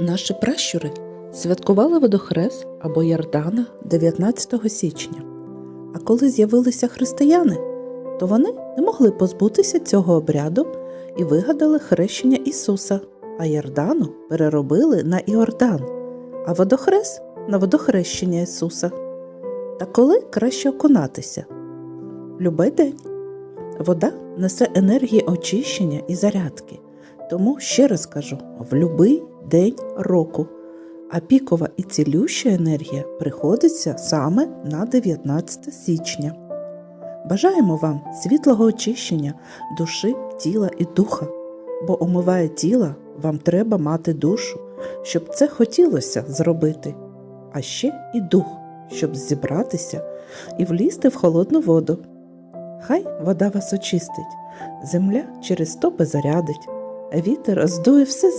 Наші пращури святкували водохрест або Ярдана 19 січня. А коли з'явилися християни, то вони не могли позбутися цього обряду і вигадали хрещення Ісуса, а Ярдану переробили на Іордан, а водохрест на водохрещення Ісуса. Та коли краще окунатися? Любий день. Вода несе енергії очищення і зарядки. Тому ще раз кажу: в любий день року. А пікова і цілюща енергія приходиться саме на 19 січня. Бажаємо вам світлого очищення душі, тіла і духа, бо омиває тіло, вам треба мати душу, щоб це хотілося зробити, а ще і дух, щоб зібратися і влізти в холодну воду. Хай вода вас очистить, земля через стопи зарядить, вітер здує все